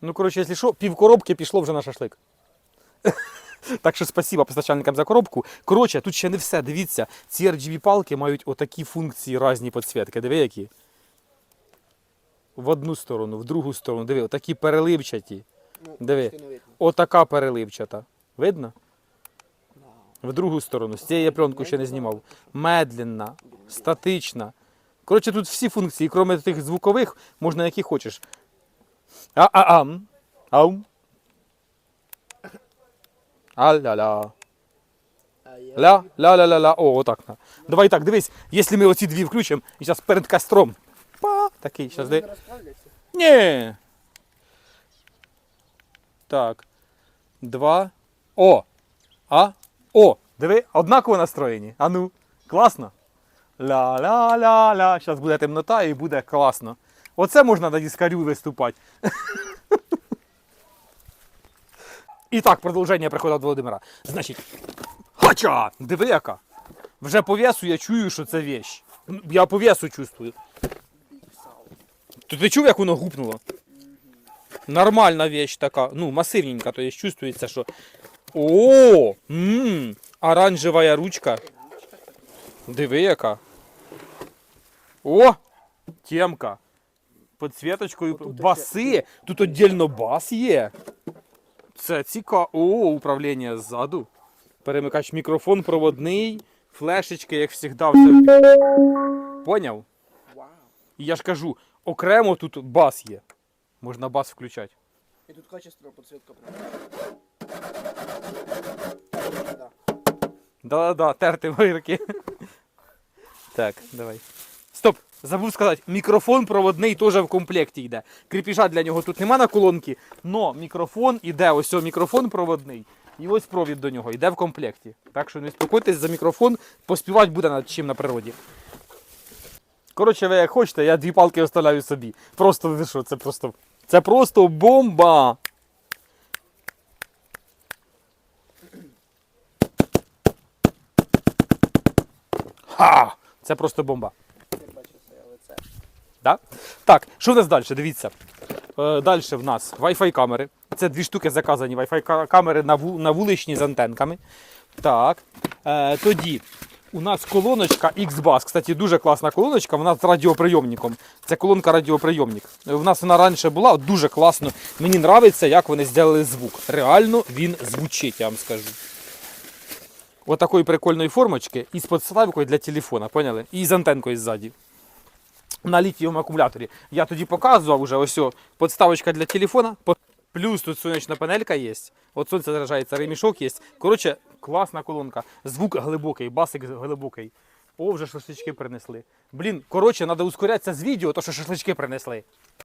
Ну, коротше, якщо що, пів коробки пішло вже на шашлик. Так що спасибо постачальникам за коробку. Коротше, тут ще не все. Дивіться, ці RGB палки мають отакі функції різні підсвітки. Диви які. В одну сторону, в другу сторону. Диви, отакі переливчаті. Ну, Диви. Отака переливчата. Видно? В другу сторону. З цієї я пленку ще не знімав. Медленна, статична. Коротше, тут всі функції, крім тих звукових, можна які хочеш. А-а-ам. Аум. А-ля-ля. А я Ля, ля, ля, ля, ля. О, отак. на. Давай так, дивись, якщо ми оці дві включимо, і зараз перед костром. Па, такий, зараз де. Ні. Так. Два. О. А. О. Диви, однаково настроєні. А ну, класно. Ля-ля-ля-ля. Зараз буде темнота і буде класно. Оце можна на дискарю виступати. І так, продовження приходу Володимира. Значить, хача! Диви яка. Вже по весу я чую, що це вещь. Я по весу чувствую. Ти чув, як воно гупнуло? Нормальна вещь така, ну, масивненька, то є чувствується, що. О! Мм, оранжева ручка. Диви яка. О! Темка. Підсвіточкою. Отут Баси. Тут віддільно бас є. Це цікаво. О, управління ззаду. Перемикач мікрофон проводний, флешечки, як завжди. Все. Поняв? Вау. І я ж кажу, окремо тут бас є. Можна бас включати. І тут качество підсвітка прям. Да. Да-да-да, терти вирки. Так, давай. Стоп! Забув сказати, мікрофон проводний теж в комплекті йде. Кріпіжа для нього тут нема на колонки, но мікрофон іде, ось о, мікрофон проводний. І ось провід до нього йде в комплекті. Так що не спокойтесь за мікрофон, поспівати буде над чим на природі. Коротше, ви як хочете, я дві палки оставляю собі. Просто ви це просто. Це просто бомба! Ха! Це просто бомба. Лице. Да? Так, що в нас далі? Дивіться. Е, далі в нас Wi-Fi камери. Це дві штуки заказані Wi-Fi камери на, вуличні з антенками. Так. Е, тоді у нас колоночка X-Bass. Кстати, дуже класна колоночка, вона з радіоприйомником. Це колонка радіоприйомник. Е, У нас вона раніше була, дуже класно. Мені подобається, як вони зробили звук. Реально він звучить, я вам скажу. Ось такої прикольної формочки і з підставкою для телефона, поняли? І з антенкою ззаді на літієвому акумуляторі. Я тоді показував уже ось о, подставочка для телефона. Плюс тут сонячна панелька є. От сонце заражається, ремішок є. Коротше, класна колонка. Звук глибокий, басик глибокий. О, вже шашлички принесли. Блін, коротше, треба ускорятися з відео, то що шашлички принесли.